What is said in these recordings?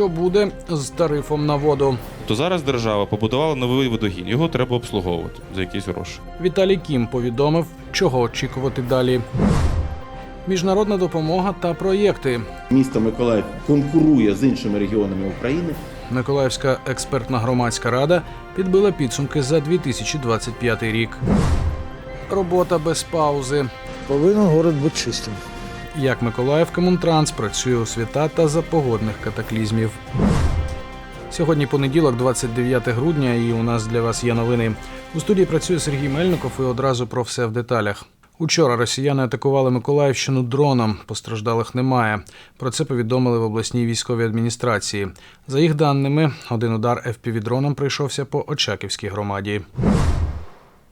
що буде з тарифом на воду. То зараз держава побудувала новий водогін, його треба обслуговувати за якісь гроші. Віталій Кім повідомив, чого очікувати далі. Міжнародна допомога та проєкти. Місто Миколаїв конкурує з іншими регіонами України. Миколаївська експертна громадська рада підбила підсумки за 2025 рік. Робота без паузи. Повинен город бути чистим. Як Миколаїв Комунтранс працює у свята та за погодних катаклізмів. Сьогодні понеділок, 29 грудня, і у нас для вас є новини. У студії працює Сергій Мельников і одразу про все в деталях. Учора росіяни атакували Миколаївщину дроном. Постраждалих немає. Про це повідомили в обласній військовій адміністрації. За їх даними, один удар FPV-дроном прийшовся по Очаківській громаді.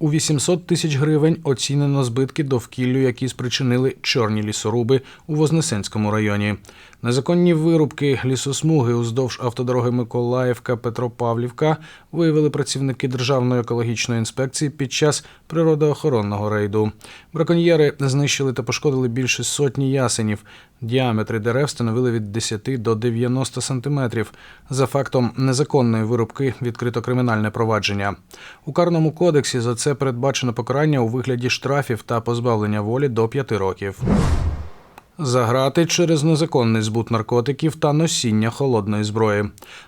У 800 тисяч гривень оцінено збитки довкіллю, які спричинили чорні лісоруби у Вознесенському районі. Незаконні вирубки лісосмуги уздовж автодороги Миколаївка Петропавлівка виявили працівники Державної екологічної інспекції під час природоохоронного рейду. Браконьєри знищили та пошкодили більше сотні ясенів. Діаметри дерев становили від 10 до 90 сантиметрів. За фактом незаконної вирубки відкрито кримінальне провадження. У карному кодексі за це передбачено покарання у вигляді штрафів та позбавлення волі до 5 років. Заграти через незаконний збут наркотиків та носіння холодної зброї.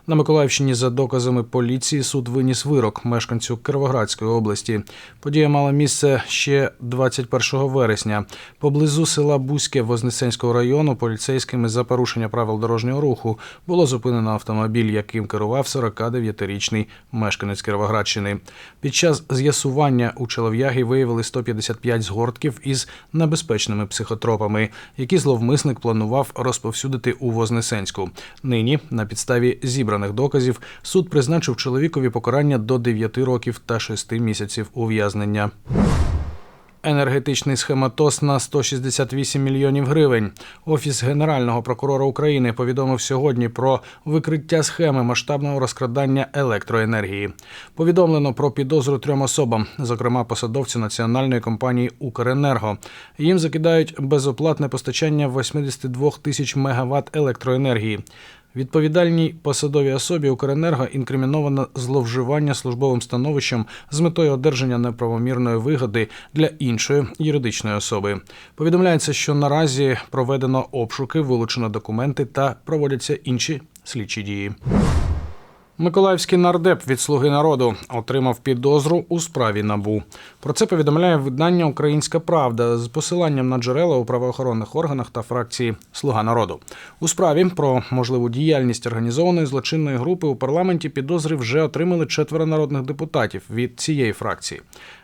На Миколаївщині за доказами поліції суд виніс вирок мешканцю Кировоградської області. Подія мала місце ще 21 вересня. Поблизу села Бузьке Вознесенського району поліцейськими за порушення правил дорожнього руху було зупинено автомобіль, яким керував 49-річний мешканець Кировоградщини. Під час з'ясування у чолов'яги виявили 155 згортків із небезпечними психотропами, які зловмисник планував розповсюдити у Вознесенську. Нині, на підставі зібраних доказів, суд призначив чоловікові покарання до 9 років та 6 місяців ув'язнення. Енергетичний схематоз на 168 мільйонів гривень. Офіс генерального прокурора України повідомив сьогодні про викриття схеми масштабного розкрадання електроенергії. Повідомлено про підозру трьом особам, зокрема посадовцю національної компанії Укренерго. Їм закидають безоплатне постачання 82 тисяч мегаватт електроенергії. Відповідальній посадовій особі Укренерго інкриміновано зловживання службовим становищем з метою одержання неправомірної вигоди для іншої юридичної особи. Повідомляється, що наразі проведено обшуки, вилучено документи та проводяться інші слідчі дії. Миколаївський нардеп від Слуги народу отримав підозру у справі набу. Про це повідомляє видання Українська Правда з посиланням на джерела у правоохоронних органах та фракції Слуга народу. У справі про можливу діяльність організованої злочинної групи у парламенті підозри вже отримали четверо народних депутатів від цієї фракції.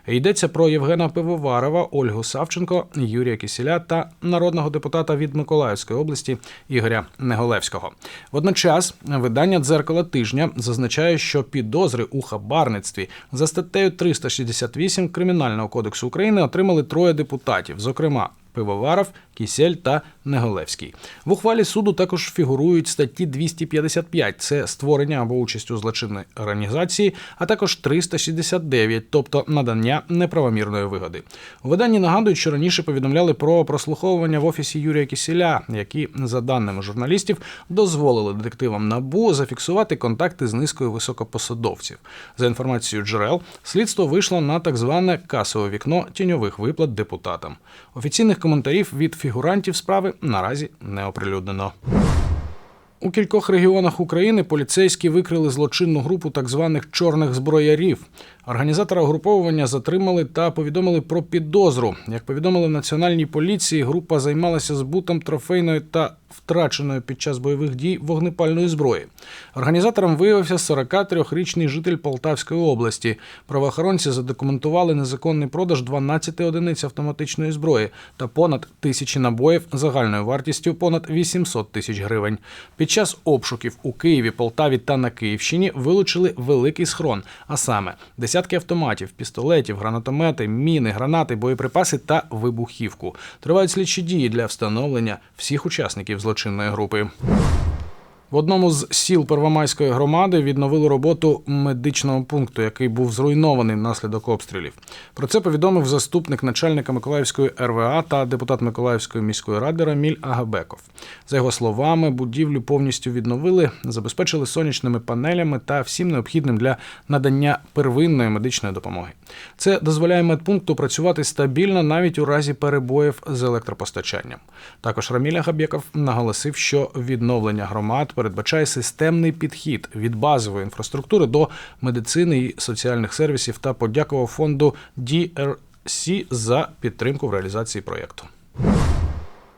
Йдеться про Євгена Пивоварова, Ольгу Савченко, Юрія Кісіля та народного депутата від Миколаївської області Ігоря Неголевського. Водночас видання дзеркало тижня зазначає, що підозри у хабарництві за статтею 368 Кримінального кодексу України отримали троє депутатів, зокрема. Пивоваров, Кісель та Неголевський. В ухвалі суду також фігурують статті 255 – це створення або участь у злочинній організації, а також 369, тобто надання неправомірної вигоди. У виданні нагадують, що раніше повідомляли про прослуховування в офісі Юрія Кісіля, які, за даними журналістів, дозволили детективам набу зафіксувати контакти з низкою високопосадовців. За інформацією джерел, слідство вийшло на так зване касове вікно тіньових виплат депутатам. Офіційних коментарів від фігурантів справи наразі не оприлюднено. У кількох регіонах України поліцейські викрили злочинну групу так званих чорних зброярів. Організатора угруповування затримали та повідомили про підозру. Як повідомили в національній поліції, група займалася збутом трофейної та втраченої під час бойових дій вогнепальної зброї. Організатором виявився 43-річний житель Полтавської області. Правоохоронці задокументували незаконний продаж 12 одиниць автоматичної зброї та понад тисячі набоїв загальною вартістю понад 800 тисяч гривень. Під час обшуків у Києві, Полтаві та на Київщині вилучили великий схрон, а саме десятки автоматів, пістолетів, гранатомети, міни, гранати, боєприпаси та вибухівку. Тривають слідчі дії для встановлення всіх учасників злочинної групи. В одному з сіл Первомайської громади відновили роботу медичного пункту, який був зруйнований внаслідок обстрілів. Про це повідомив заступник начальника Миколаївської РВА та депутат Миколаївської міської ради Раміль Агабеков. За його словами, будівлю повністю відновили, забезпечили сонячними панелями та всім необхідним для надання первинної медичної допомоги. Це дозволяє медпункту працювати стабільно навіть у разі перебоїв з електропостачанням. Також Раміль Агабеков наголосив, що відновлення громад передбачає системний підхід від базової інфраструктури до медицини і соціальних сервісів та подякував фонду DRC за підтримку в реалізації проєкту.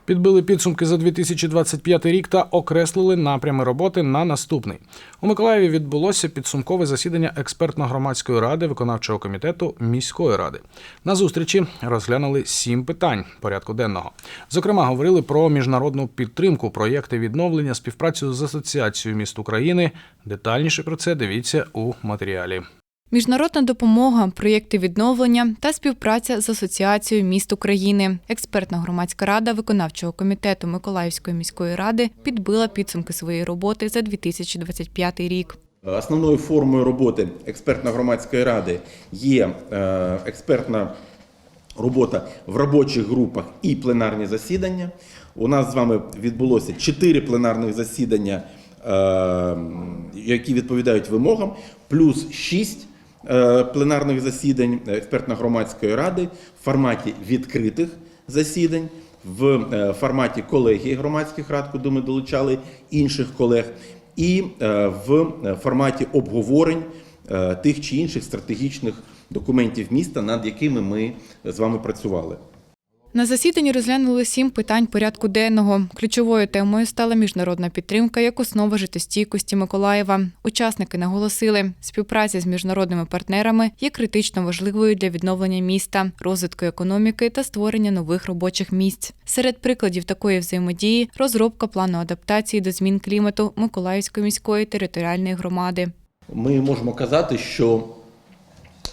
Підбили підсумки за 2025 рік та окреслили напрями роботи на наступний. У Миколаєві відбулося підсумкове засідання експертно-громадської ради виконавчого комітету міської ради. На зустрічі розглянули сім питань порядку денного. Зокрема, говорили про міжнародну підтримку, проєкти відновлення, співпрацю з Асоціацією міст України. Детальніше про це дивіться у матеріалі. Міжнародна допомога, проєкти відновлення та співпраця з Асоціацією міст України. Експертна громадська рада виконавчого комітету Миколаївської міської ради підбила підсумки своєї роботи за 2025 рік. Основною формою роботи експертно-громадської ради є е, експертна робота в робочих групах і пленарні засідання. У нас з вами відбулося чотири пленарних засідання, е, які відповідають вимогам, плюс шість пленарних засідань експертно-громадської ради в форматі відкритих засідань, в е, форматі колегії громадських рад, куди ми долучали інших колег, і е, в е, форматі обговорень е, тих чи інших стратегічних документів міста, над якими ми з вами працювали. На засіданні розглянули сім питань порядку денного. Ключовою темою стала міжнародна підтримка як основа життєстійкості Миколаєва. Учасники наголосили, співпраця з міжнародними партнерами є критично важливою для відновлення міста, розвитку економіки та створення нових робочих місць. Серед прикладів такої взаємодії розробка плану адаптації до змін клімату Миколаївської міської територіальної громади. Ми можемо казати, що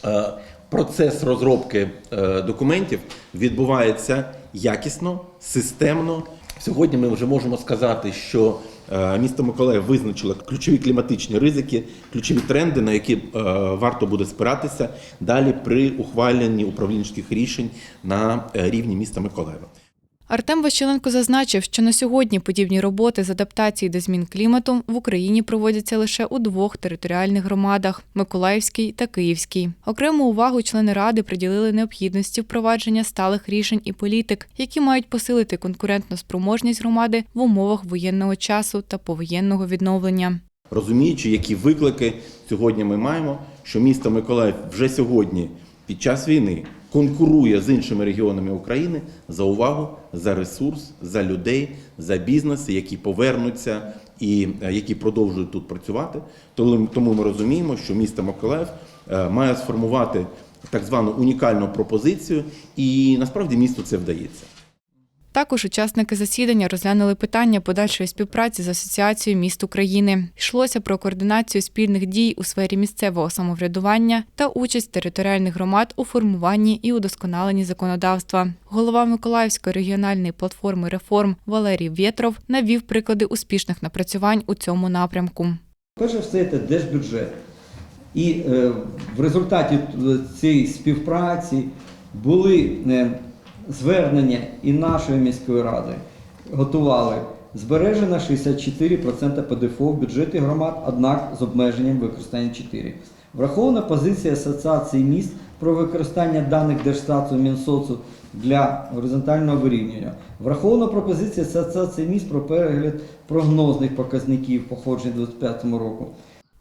е, процес розробки е, документів відбувається якісно, системно. Сьогодні ми вже можемо сказати, що е, місто Миколаїв визначило ключові кліматичні ризики, ключові тренди, на які е, варто буде спиратися далі при ухваленні управлінських рішень на рівні міста Миколаєва. Артем Ващеленко зазначив, що на сьогодні подібні роботи з адаптації до змін клімату в Україні проводяться лише у двох територіальних громадах Миколаївській та Київській. Окрему увагу члени ради приділили необхідності впровадження сталих рішень і політик, які мають посилити конкурентну спроможність громади в умовах воєнного часу та повоєнного відновлення. розуміючи, які виклики сьогодні ми маємо, що місто Миколаїв вже сьогодні під час війни конкурує з іншими регіонами України за увагу, за ресурс, за людей, за бізнеси, які повернуться і е, які продовжують тут працювати. Тому ми розуміємо, що місто Миколаїв е, має сформувати так звану унікальну пропозицію, і насправді місту це вдається. Також учасники засідання розглянули питання подальшої співпраці з Асоціацією міст України. Йшлося про координацію спільних дій у сфері місцевого самоврядування та участь територіальних громад у формуванні і удосконаленні законодавства. Голова Миколаївської регіональної платформи реформ Валерій Вєтров навів приклади успішних напрацювань у цьому напрямку. Перше все це держбюджет. І е, в результаті е, цієї співпраці були е, звернення і нашої міської ради готували збережено 64% ПДФО в бюджеті громад, однак з обмеженням використання 4. Врахована позиція Асоціації міст про використання даних Держстату Мінсоцу для горизонтального вирівнювання. Врахована пропозиція Асоціації міст про перегляд прогнозних показників походження 2025 року.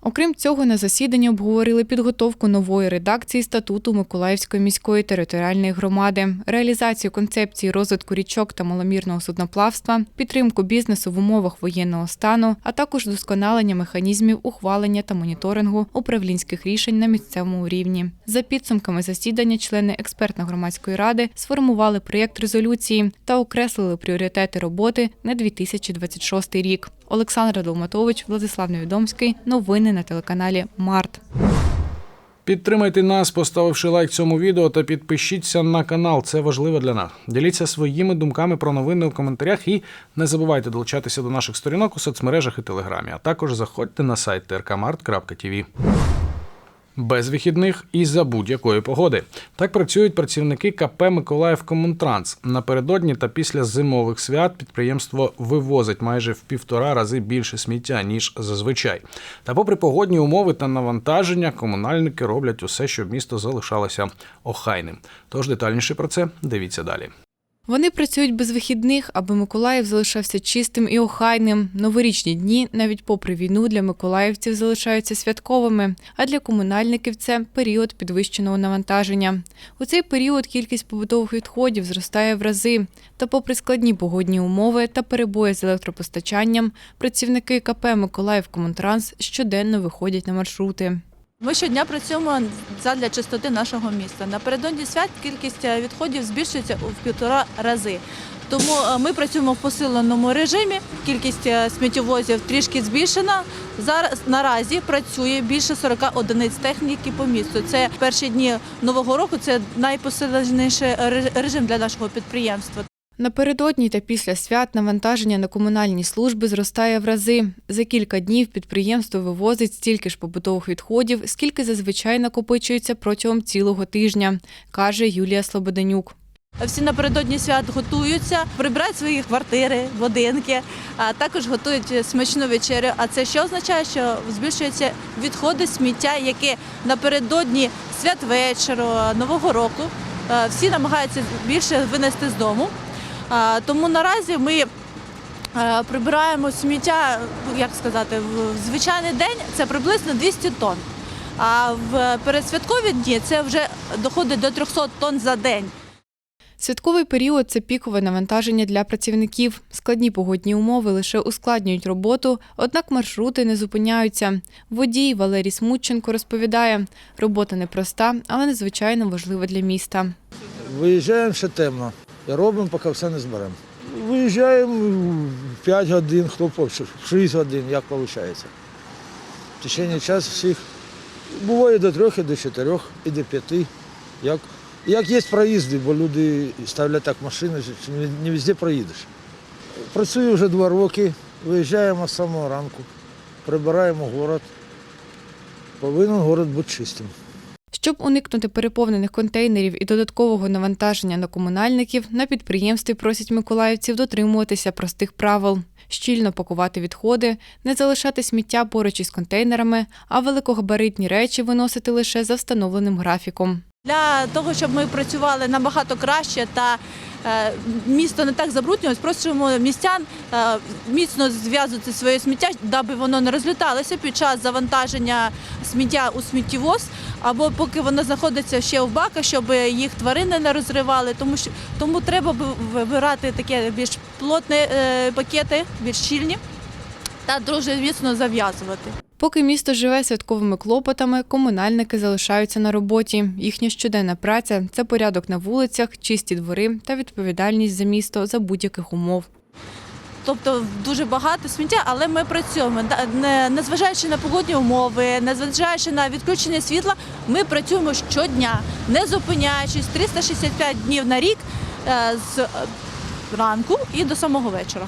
Окрім цього, на засіданні обговорили підготовку нової редакції статуту Миколаївської міської територіальної громади, реалізацію концепції розвитку річок та маломірного судноплавства, підтримку бізнесу в умовах воєнного стану, а також досконалення механізмів ухвалення та моніторингу управлінських рішень на місцевому рівні. За підсумками засідання, члени експертно-громадської ради сформували проєкт резолюції та окреслили пріоритети роботи на 2026 рік. Олександр Долматович, Владислав Невідомський. Новини на телеканалі Март. Підтримайте нас, поставивши лайк цьому відео та підпишіться на канал. Це важливо для нас. Діліться своїми думками про новини у коментарях і не забувайте долучатися до наших сторінок у соцмережах і телеграмі. А також заходьте на сайт trkmart.tv. Без вихідних і за будь-якої погоди. Так працюють працівники КП Миколаїв Комунтранс. Напередодні та після зимових свят підприємство вивозить майже в півтора рази більше сміття ніж зазвичай. Та, попри погодні умови та навантаження, комунальники роблять усе, щоб місто залишалося охайним. Тож детальніше про це дивіться далі. Вони працюють без вихідних, аби Миколаїв залишався чистим і охайним. Новорічні дні, навіть попри війну, для миколаївців залишаються святковими, а для комунальників це період підвищеного навантаження. У цей період кількість побутових відходів зростає в рази. Та, попри складні погодні умови та перебої з електропостачанням, працівники КП Миколаїв Комунтранс щоденно виходять на маршрути. Ми щодня працюємо задля чистоти нашого міста. Напередодні свят кількість е, відходів збільшується у півтора рази. Тому е, ми працюємо в посиленому режимі. Кількість е, сміттєвозів трішки збільшена. Зараз наразі працює більше 40 одиниць техніки по місту. Це перші дні нового року. Це найпосиленіший режим для нашого підприємства. Напередодні та після свят навантаження на комунальні служби зростає в рази. За кілька днів підприємство вивозить стільки ж побутових відходів, скільки зазвичай накопичується протягом цілого тижня, каже Юлія Слободенюк. Всі напередодні свят готуються, прибирають свої квартири, будинки, а також готують смачну вечерю. А це що означає, що збільшуються відходи сміття, які напередодні святвечору, Нового року всі намагаються більше винести з дому. Тому наразі ми е, прибираємо сміття, як сказати, в звичайний день це приблизно 200 тонн. А в передсвяткові дні це вже доходить до 300 тонн за день. Святковий період це пікове навантаження для працівників. Складні погодні умови лише ускладнюють роботу, однак маршрути не зупиняються. Водій Валерій Смутченко розповідає, робота непроста, але надзвичайно важлива для міста. Виїжджаємо ще темно робимо, поки все не зберемо. Виїжджаємо в 5 годин, хто по 6 годин, як виходить. В течение часу всіх буває до 3, і до 4, і до 5. Як, як є проїзди, бо люди ставлять так машини, що не, не везде проїдеш. Працюю вже два роки, виїжджаємо з самого ранку, прибираємо город. Повинен город бути чистим. Щоб уникнути переповнених контейнерів і додаткового навантаження на комунальників, на підприємстві просять миколаївців дотримуватися простих правил. Щільно пакувати відходи, не залишати сміття поруч із контейнерами, а великогабаритні речі виносити лише за встановленим графіком. Для того, щоб ми працювали набагато краще та місто не так забруднювалось, просимо містян е, міцно зв'язувати своє сміття, даби воно не розліталося під час завантаження сміття у сміттєвоз, або поки воно знаходиться ще в баках, щоб їх тварини не розривали. Тому що тому треба вибирати такі більш плотні е, пакети, більш щільні та дуже міцно зав'язувати. Поки місто живе святковими клопотами, комунальники залишаються на роботі. Їхня щоденна праця це порядок на вулицях, чисті двори та відповідальність за місто за будь-яких умов. Тобто дуже багато сміття, але ми працюємо. Незважаючи на погодні умови, незважаючи на відключення світла, ми працюємо щодня, не зупиняючись 365 днів на рік е, з е, ранку і до самого вечора.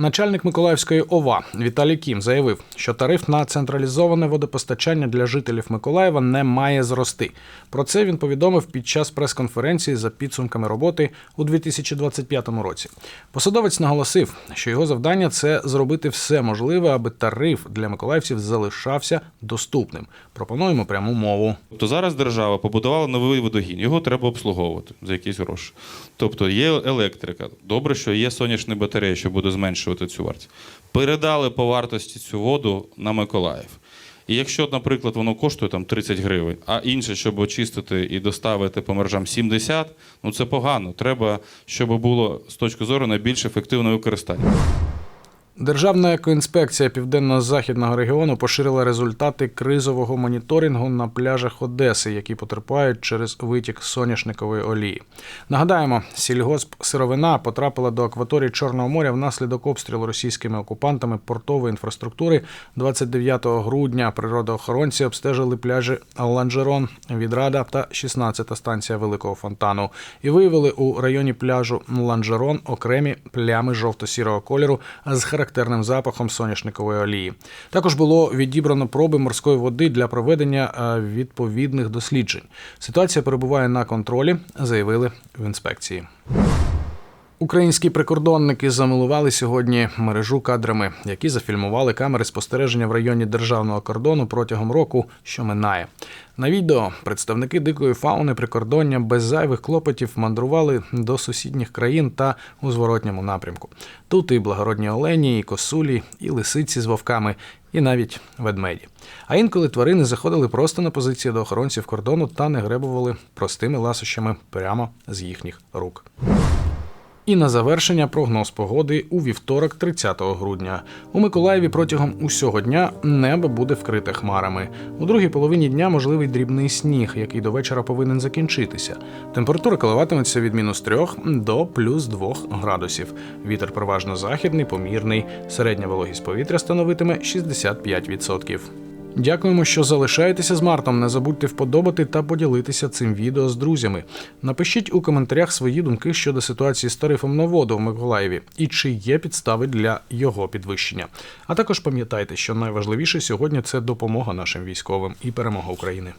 Начальник Миколаївської ОВА Віталій Кім заявив, що тариф на централізоване водопостачання для жителів Миколаєва не має зрости. Про це він повідомив під час прес-конференції за підсумками роботи у 2025 році. Посадовець наголосив, що його завдання це зробити все можливе, аби тариф для миколаївців залишався доступним. Пропонуємо пряму мову. Тобто зараз держава побудувала новий водогін, його треба обслуговувати за якісь гроші. Тобто є електрика. Добре, що є сонячні батареї, що буде зменшувати цю вартість. Передали по вартості цю воду на Миколаїв. І якщо, наприклад, воно коштує там 30 гривень, а інше, щоб очистити і доставити по мережам 70, ну це погано. Треба, щоб було з точки зору найбільш ефективне використання. Державна екоінспекція південно-західного регіону поширила результати кризового моніторингу на пляжах Одеси, які потерпають через витік соняшникової олії. Нагадаємо, сільгосп сировина потрапила до акваторії Чорного моря внаслідок обстрілу російськими окупантами портової інфраструктури 29 грудня. Природоохоронці обстежили пляжі Ланжерон, Відрада та 16-та станція Великого фонтану і виявили у районі пляжу Ланжерон окремі плями жовто-сірого кольору з характерним запахом соняшникової олії. Також було відібрано проби морської води для проведення е, відповідних досліджень. Ситуація перебуває на контролі, заявили в інспекції. Українські прикордонники замилували сьогодні мережу кадрами, які зафільмували камери спостереження в районі державного кордону протягом року, що минає. На відео представники дикої фауни прикордоння без зайвих клопотів мандрували до сусідніх країн та у зворотньому напрямку. Тут і благородні олені, і косулі, і лисиці з вовками, і навіть ведмеді. А інколи тварини заходили просто на позиції до охоронців кордону та не гребували простими ласощами прямо з їхніх рук. І на завершення прогноз погоди у вівторок, 30 грудня. У Миколаєві протягом усього дня небо буде вкрите хмарами. У другій половині дня можливий дрібний сніг, який до вечора повинен закінчитися. Температура коливатиметься від мінус 3 до плюс 2 градусів. Вітер переважно західний, помірний. Середня вологість повітря становитиме 65%. Дякуємо, що залишаєтеся з Мартом. Не забудьте вподобати та поділитися цим відео з друзями. Напишіть у коментарях свої думки щодо ситуації з тарифом на воду в Миколаєві і чи є підстави для його підвищення. А також пам'ятайте, що найважливіше сьогодні це допомога нашим військовим і перемога України.